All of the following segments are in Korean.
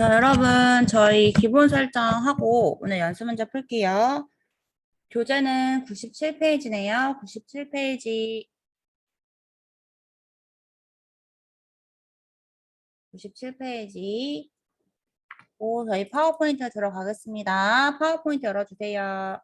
자, 여러분, 저희 기본 설정하고 오늘 연습 문제 풀게요. 교재는 97페이지네요. 97페이지. 97페이지. 오, 저희 파워포인트 들어가겠습니다. 파워포인트 열어주세요.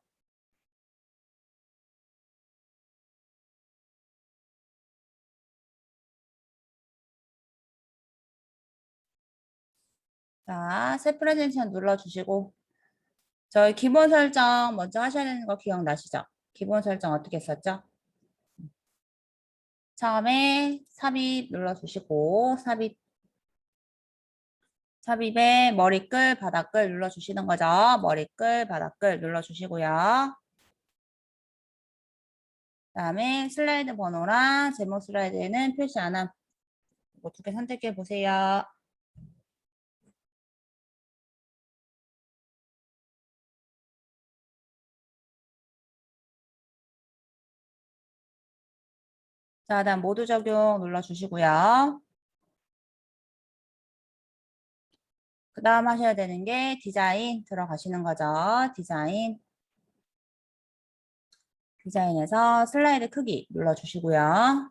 자, 새 프레젠테이션 눌러주시고 저희 기본 설정 먼저 하셔야 되는 거 기억나시죠? 기본 설정 어떻게 했었죠? 처음에 삽입 눌러주시고 삽입 삽입에 머리끌, 바닥끌 눌러주시는 거죠. 머리끌, 바닥끌 눌러주시고요. 그 다음에 슬라이드 번호랑 제목 슬라이드에는 표시 안 함. 이거 두 개 선택해 보세요. 자, 다음 모두 적용 눌러주시고요. 그 다음 하셔야 되는 게 디자인 들어가시는 거죠. 디자인. 디자인에서 슬라이드 크기 눌러주시고요.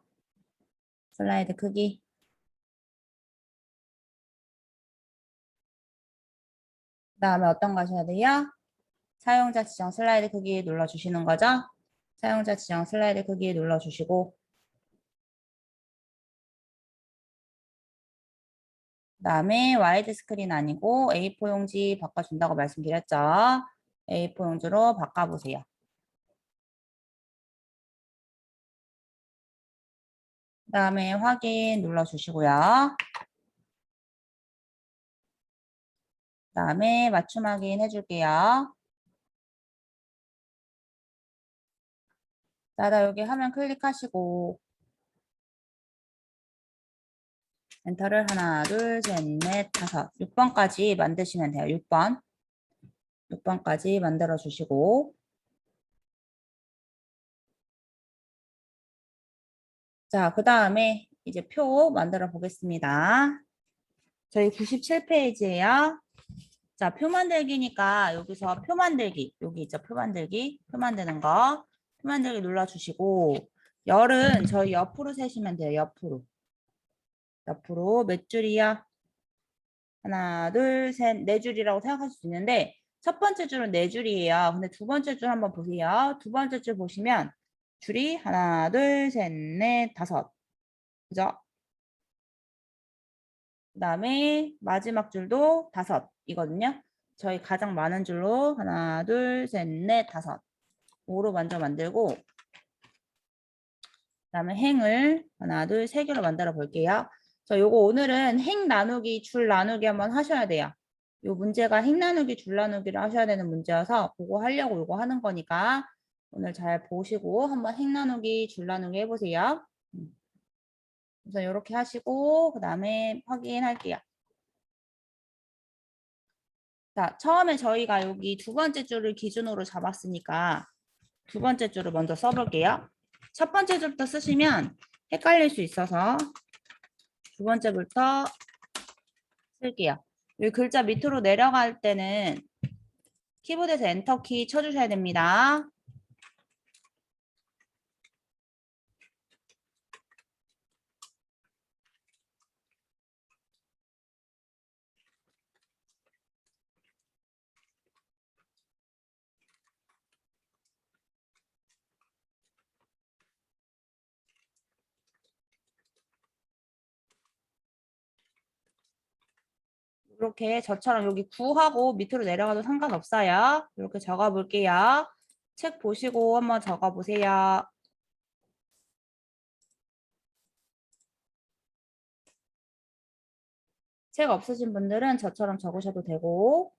슬라이드 크기. 그 다음에 어떤 거 하셔야 돼요? 사용자 지정 슬라이드 크기 눌러주시는 거죠. 사용자 지정 슬라이드 크기 눌러주시고 그다음에 와이드 스크린 아니고 A4 용지 바꿔준다고 말씀드렸죠. A4 용지로 바꿔보세요. 그다음에 확인 눌러주시고요. 그다음에 맞춤 확인 해줄게요. 자, 나 여기 화면 클릭하시고 엔터를 하나, 둘, 셋, 넷, 다섯, 6번까지 만드시면 돼요. 6번. 6번까지 만들어 주시고 자, 그 다음에 이제 표 만들어 보겠습니다. 저희 97페이지예요. 자, 표 만들기니까 여기서 표 만들기, 여기 있죠, 표 만들기, 표 만드는 거, 표 만들기 눌러주시고 열은 저희 옆으로 세시면 돼요, 옆으로. 옆으로 몇 줄이야? 하나, 둘, 셋, 네 줄이라고 생각하실 수 있는데 첫 번째 줄은 네 줄이에요. 근데 두 번째 줄 한번 보세요. 두 번째 줄 보시면 줄이 하나, 둘, 셋, 넷, 다섯. 그죠? 그 다음에 마지막 줄도 다섯이거든요. 저희 가장 많은 줄로 하나, 둘, 셋, 넷, 다섯. 5로 먼저 만들고 그 다음에 행을 하나, 둘, 세 개로 만들어 볼게요. 자, 요거 오늘은 행 나누기, 줄 나누기 한번 하셔야 돼요. 요 문제가 행 나누기, 줄 나누기를 하셔야 되는 문제여서 그거 하려고 요거 하는 거니까 오늘 잘 보시고 한번 행 나누기, 줄 나누기 해보세요. 음. 우선 이렇게 하시고 그 다음에 확인할게요. 자, 처음에 저희가 여기 두 번째 줄을 기준으로 잡았으니까 두 번째 줄을 먼저 써볼게요. 첫 번째 줄부터 쓰시면 헷갈릴 수 있어서 두 번째부터 쓸게요. 여기 글자 밑으로 내려갈 때는 키보드에서 엔터키 쳐주셔야 됩니다. 이렇게 저처럼 여기 9하고 밑으로 내려가도 상관없어요. 이렇게 적어 볼게요. 책 보시고 한번 적어 보세요. 책 없으신 분들은 저처럼 적으셔도 되고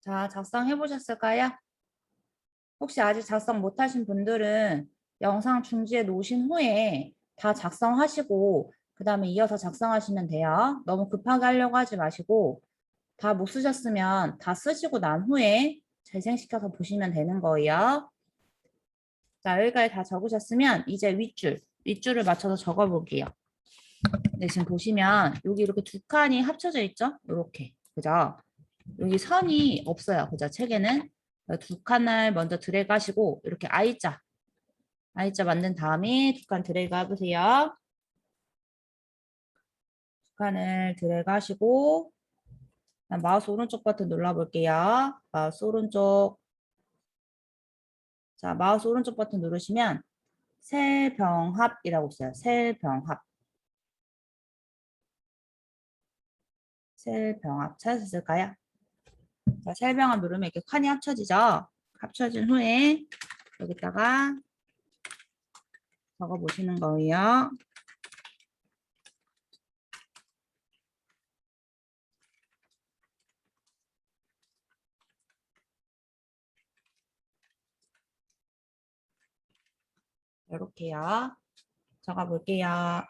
자, 작성해 보셨을까요? 혹시 아직 작성 못하신 분들은 영상 중지해 놓으신 후에 다 작성하시고 그 다음에 이어서 작성하시면 돼요. 너무 급하게 하려고 하지 마시고 다 못 쓰셨으면 다 쓰시고 난 후에 재생시켜서 보시면 되는 거예요. 자, 여기까지 다 적으셨으면 이제 윗줄, 윗줄을 맞춰서 적어볼게요. 네, 지금 보시면 여기 이렇게 두 칸이 합쳐져 있죠? 이렇게, 그죠? 여기 선이 없어요, 그죠? 책에는 두 칸을 먼저 드래그 하시고 이렇게 I자, I자 만든 다음에 두 칸 드래그 해보세요. 두 칸을 드래그 하시고 마우스 오른쪽 버튼 눌러볼게요. 마우스 오른쪽 자, 마우스 오른쪽 버튼 누르시면 셀병합이라고 있어요. 셀병합. 셀병합 찾으셨을까요? 자, 셀병합 누르면 이렇게 칸이 합쳐지죠? 합쳐진 후에 여기다가 적어 보시는 거예요. 이렇게요. 적어 볼게요.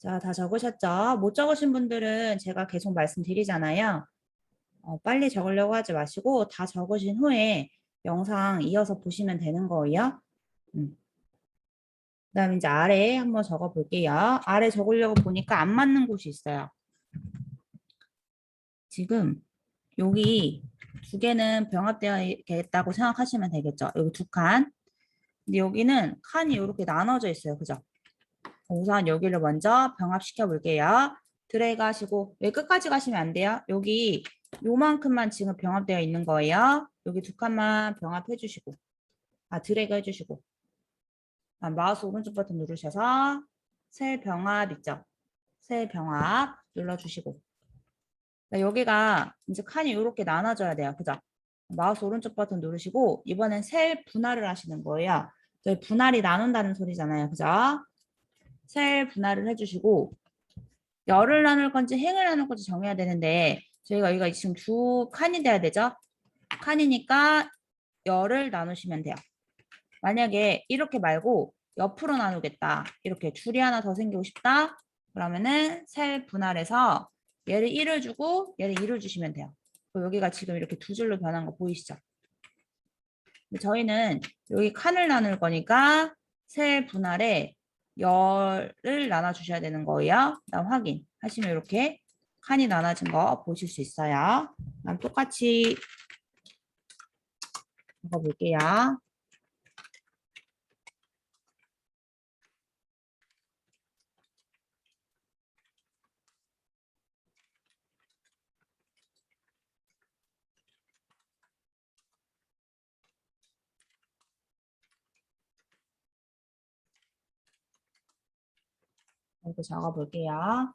자, 다 적으셨죠? 못 적으신 분들은 제가 계속 말씀드리잖아요. 어, 빨리 적으려고 하지 마시고 다 적으신 후에 영상 이어서 보시면 되는 거예요. 음. 그 다음 이제 아래에 한번 적어 볼게요. 아래 적으려고 보니까 안 맞는 곳이 있어요. 지금 여기 두 개는 병합되어 있다고 생각하시면 되겠죠. 여기 두 칸. 근데 여기는 칸이 이렇게 나눠져 있어요. 그죠? 우선 여기를 먼저 병합시켜 볼게요. 드래그 하시고 왜 끝까지 가시면 안 돼요? 여기 요만큼만 지금 병합되어 있는 거예요. 여기 두 칸만 병합해 주시고 아 드래그 해 주시고 아, 마우스 오른쪽 버튼 누르셔서 셀 병합 있죠? 셀 병합 눌러주시고 네, 여기가 이제 칸이 이렇게 나눠져야 돼요. 그죠? 마우스 오른쪽 버튼 누르시고 이번엔 셀 분할을 하시는 거예요. 분할이 나눈다는 소리잖아요. 그죠? 셀 분할을 해주시고 열을 나눌 건지 행을 나눌 건지 정해야 되는데 저희가 여기가 지금 두 칸이 돼야 되죠? 칸이니까 열을 나누시면 돼요. 만약에 이렇게 말고 옆으로 나누겠다. 이렇게 줄이 하나 더 생기고 싶다. 그러면은 셀 분할해서 얘를 1을 주고 얘를 2를 주시면 돼요. 여기가 지금 이렇게 두 줄로 변한 거 보이시죠? 저희는 여기 칸을 나눌 거니까 셀 분할에 열을 나눠 주셔야 되는 거예요. 그다음 확인 하시면 이렇게 칸이 나눠진 거 보실 수 있어요. 그다음 똑같이 적어볼게요. 이렇게 적어볼게요.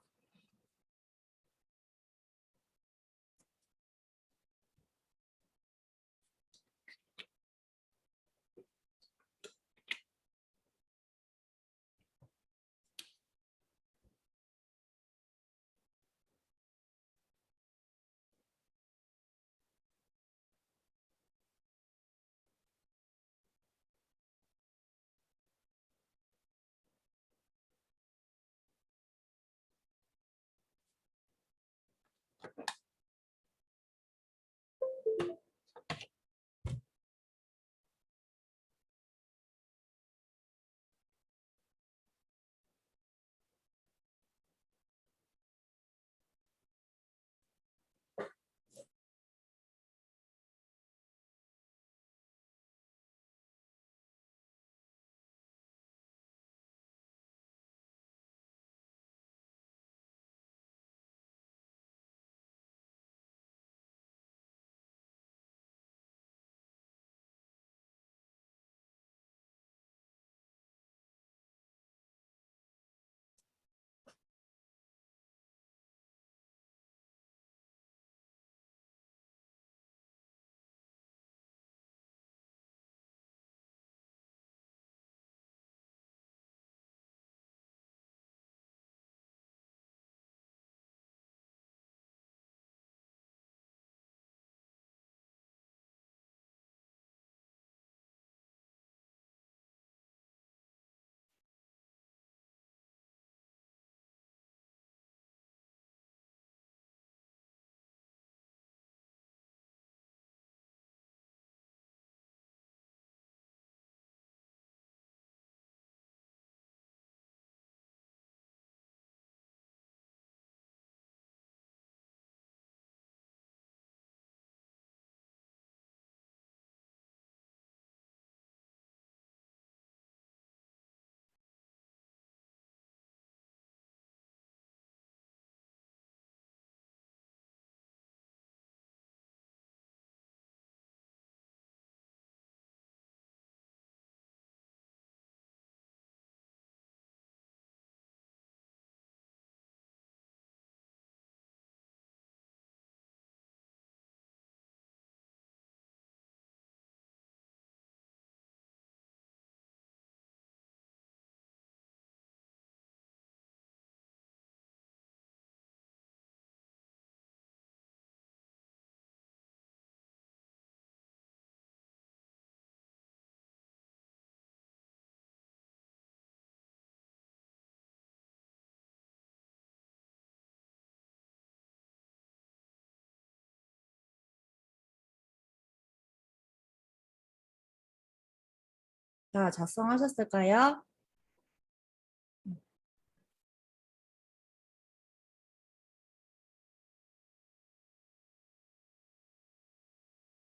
자, 작성하셨을까요?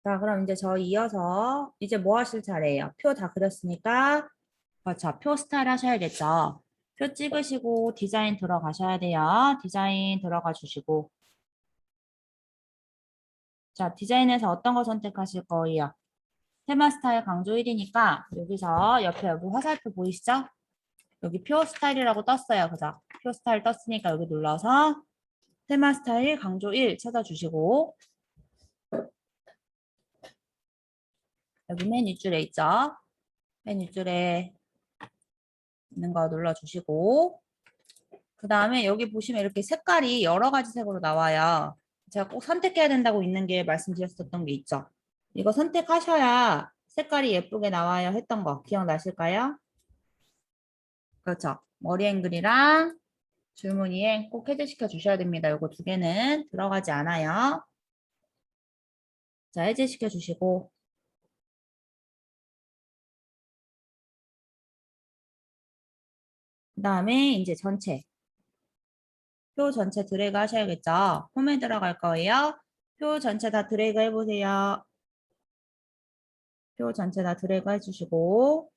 자, 그럼 이제 저 이어서 이제 뭐 하실 차례예요? 표 다 그렸으니까 그렇죠. 표 스타일 하셔야겠죠. 표 찍으시고 디자인 들어가셔야 돼요. 디자인 들어가 주시고 자, 디자인에서 어떤 거 선택하실 거예요? 테마 스타일 강조 1이니까 여기서 옆에 여기 화살표 보이시죠? 여기 표 스타일이라고 떴어요. 그죠? 표 스타일 떴으니까 여기 눌러서 테마 스타일 강조 1 찾아주시고 여기 맨 윗줄에 있죠? 맨 윗줄에 있는 거 눌러주시고 그 다음에 여기 보시면 이렇게 색깔이 여러 가지 색으로 나와요. 제가 꼭 선택해야 된다고 있는 게 말씀드렸었던 게 있죠. 이거 선택하셔야 색깔이 예쁘게 나와요 했던 거 기억나실까요? 그렇죠. 머리 앵글이랑 줄무늬에 꼭 해제시켜 주셔야 됩니다. 요거 두 개는 들어가지 않아요. 자, 해제시켜 주시고 그 다음에 이제 전체 표 전체 드래그 하셔야겠죠. 홈에 들어갈 거예요. 표 전체 다 드래그 해보세요. 표 전체 다 드래그 해주시고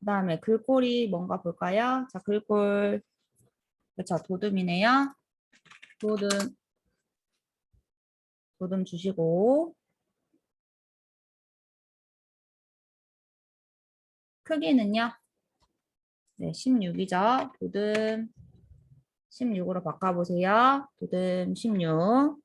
그 다음에 글꼴이 뭔가 볼까요? 자, 글꼴 그렇죠. 도듬이네요. 도듬 도듬 주시고 크기는요? 네, 16이죠. 도듬 16으로 바꿔보세요. 도듬 16.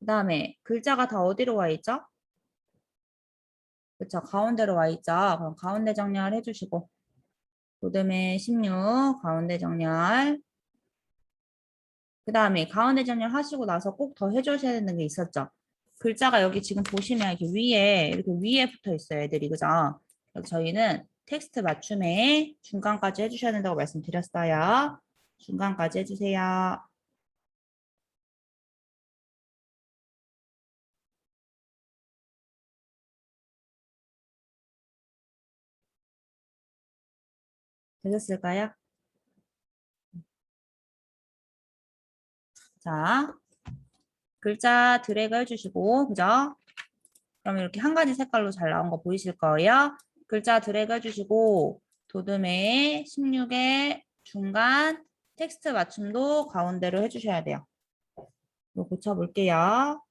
그 다음에 글자가 다 어디로 와 있죠? 그쵸, 가운데로 와 있죠. 그럼 가운데 정렬 해주시고 도듬의 16, 가운데 정렬 그 다음에 가운데 정렬 하시고 나서 꼭 더 해주셔야 되는 게 있었죠. 글자가 여기 지금 보시면 이렇게 위에 이렇게 위에 붙어 있어요 애들이 그죠? 저희는 텍스트 맞춤에 중간까지 해주셔야 된다고 말씀드렸어요. 중간까지 해주세요. 되셨을까요? 자, 글자 드래그 해주시고, 그죠? 그럼 이렇게 한 가지 색깔로 잘 나온 거 보이실 거예요. 글자 드래그 해주시고, 도듬의 16의 중간 텍스트 맞춤도 가운데로 해주셔야 돼요. 이거 고쳐볼게요.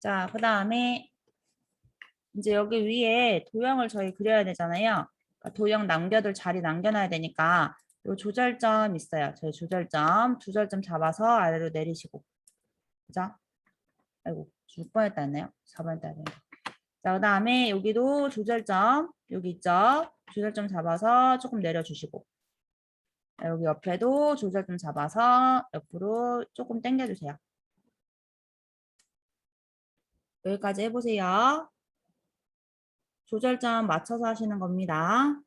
자, 그 다음에 이제 여기 위에 도형을 저희 그려야 되잖아요. 그러니까 도형 남겨둘 자리 남겨놔야 되니까 요 조절점 있어요. 저희 조절점, 조절점 잡아서 아래로 내리시고. 그죠? 아이고, 죽을 뻔했다 했네요. 4번 했다 했네. 자, 그 다음에 여기도 조절점, 여기 있죠? 조절점 잡아서 조금 내려주시고. 자, 여기 옆에도 조절점 잡아서 옆으로 조금 당겨주세요. 여기까지 해보세요. 조절점 맞춰서 하시는 겁니다.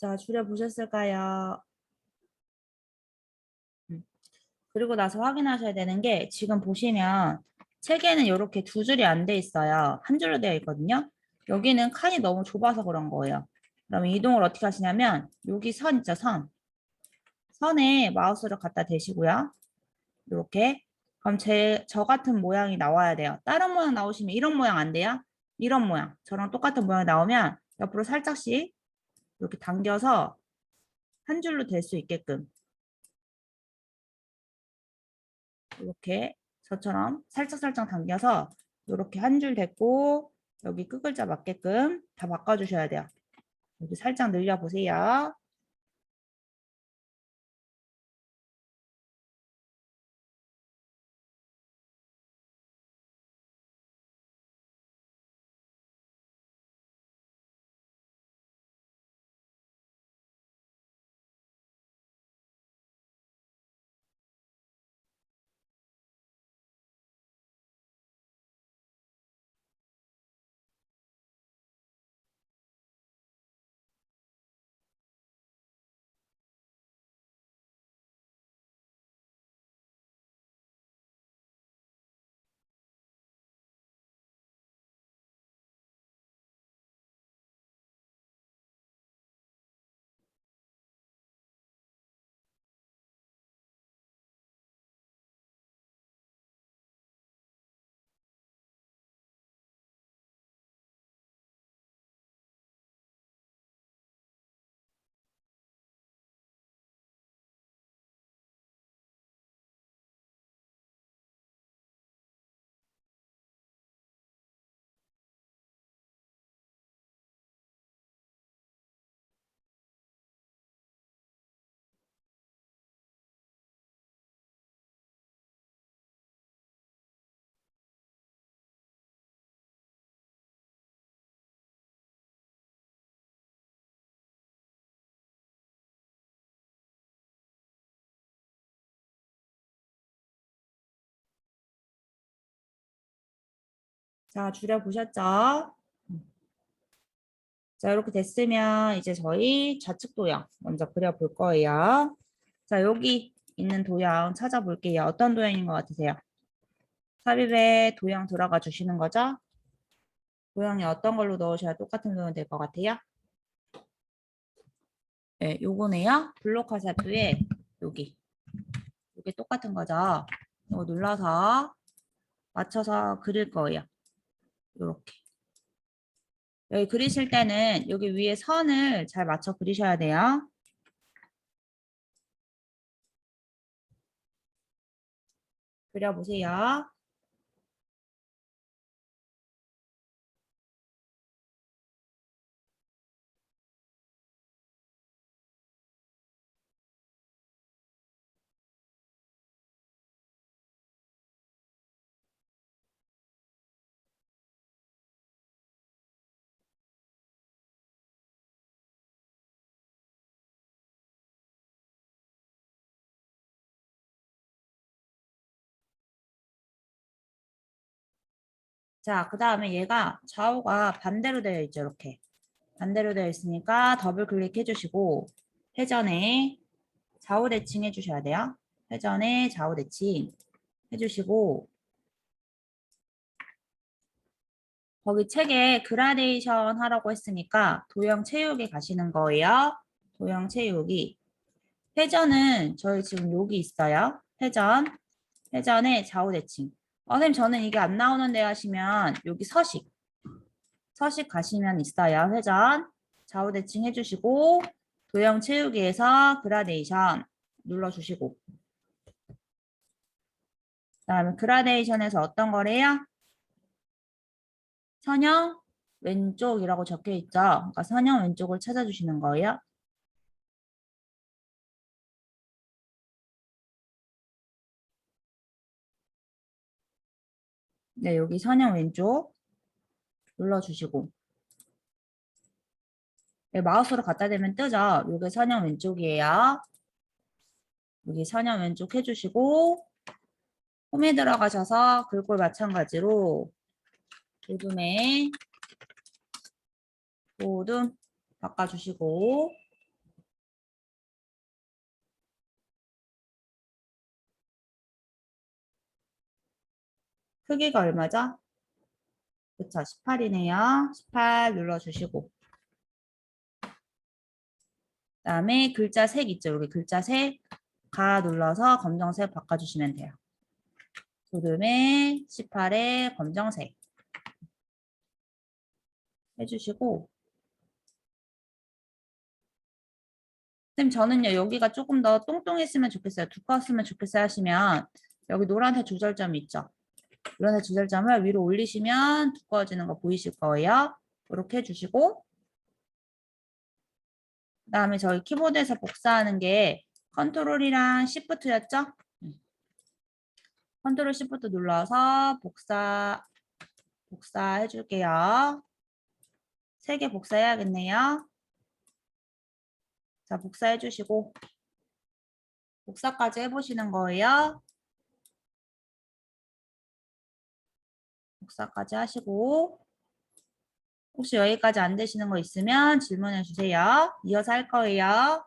자, 줄여보셨을까요? 음. 그리고 나서 확인하셔야 되는 게 지금 보시면 책에는 이렇게 두 줄이 안 돼 있어요. 한 줄로 되어 있거든요. 여기는 칸이 너무 좁아서 그런 거예요. 그러면 이동을 어떻게 하시냐면 여기 선 있죠, 선. 선에 마우스를 갖다 대시고요. 이렇게. 그럼 제, 저 같은 모양이 나와야 돼요. 다른 모양 나오시면 이런 모양 안 돼요? 이런 모양. 저랑 똑같은 모양 나오면 옆으로 살짝씩 이렇게 당겨서 한 줄로 될 수 있게끔 이렇게 저처럼 살짝살짝 당겨서 이렇게 한 줄 됐고 여기 끝글자 맞게끔 다 바꿔주셔야 돼요. 여기 살짝 늘려보세요. 자, 줄여보셨죠? 자, 이렇게 됐으면 이제 저희 좌측 도형 먼저 그려볼 거예요. 자, 여기 있는 도형 찾아볼게요. 어떤 도형인 것 같으세요? 삽입에 도형 들어가 주시는 거죠? 도형이 어떤 걸로 넣으셔야 똑같은 도형 될것 같아요? 네, 요거네요. 블록 화살표에 여기. 이게 똑같은 거죠. 이거 눌러서 맞춰서 그릴 거예요. 요렇게. 여기 그리실 때는 여기 위에 선을 잘 맞춰 그리셔야 돼요. 그려보세요. 자, 그 다음에 얘가 좌우가 반대로 되어 있죠, 이렇게. 반대로 되어 있으니까 더블 클릭해 주시고 회전에 좌우 대칭 해 주셔야 돼요. 회전에 좌우 대칭 해 주시고 거기 책에 그라데이션 하라고 했으니까 도형 채우기 가시는 거예요. 도형 채우기. 회전은 저희 지금 여기 있어요. 회전. 회전에 좌우 대칭. 어, 선생님 저는 이게 안 나오는데 하시면 여기 서식. 서식 가시면 있어요. 회전. 좌우 대칭 해주시고 도형 채우기에서 그라데이션 눌러주시고 그다음에 그라데이션에서 어떤 거래요? 선형 왼쪽이라고 적혀 있죠. 그러니까 선형 왼쪽을 찾아주시는 거예요. 네, 여기 선형 왼쪽 눌러주시고 네, 마우스로 갖다 대면 뜨죠. 여기 선형 왼쪽이에요. 여기 선형 왼쪽 해주시고 홈에 들어가셔서 글꼴 마찬가지로 도둠에 도둠 바꿔주시고 크기가 얼마죠? 그쵸, 18이네요. 18 눌러주시고 그 다음에 글자 색 있죠? 여기 글자 색 가 눌러서 검정색 바꿔주시면 돼요. 도둠에 18에 검정색 해주시고 선생님 저는요 여기가 조금 더 똥똥했으면 좋겠어요. 두꺼웠으면 좋겠어요 하시면 여기 노란색 조절점이 있죠. 노란색 조절점을 위로 올리시면 두꺼워지는 거 보이실 거예요. 이렇게 해주시고 그 다음에 저희 키보드에서 복사하는 게 컨트롤이랑 시프트였죠? 컨트롤 시프트 눌러서 복사 복사해 줄게요. 세 개 복사해야겠네요. 자, 복사해 주시고 복사까지 해보시는 거예요. 복사까지 하시고 혹시 여기까지 안 되시는 거 있으면 질문해 주세요. 이어서 할 거예요.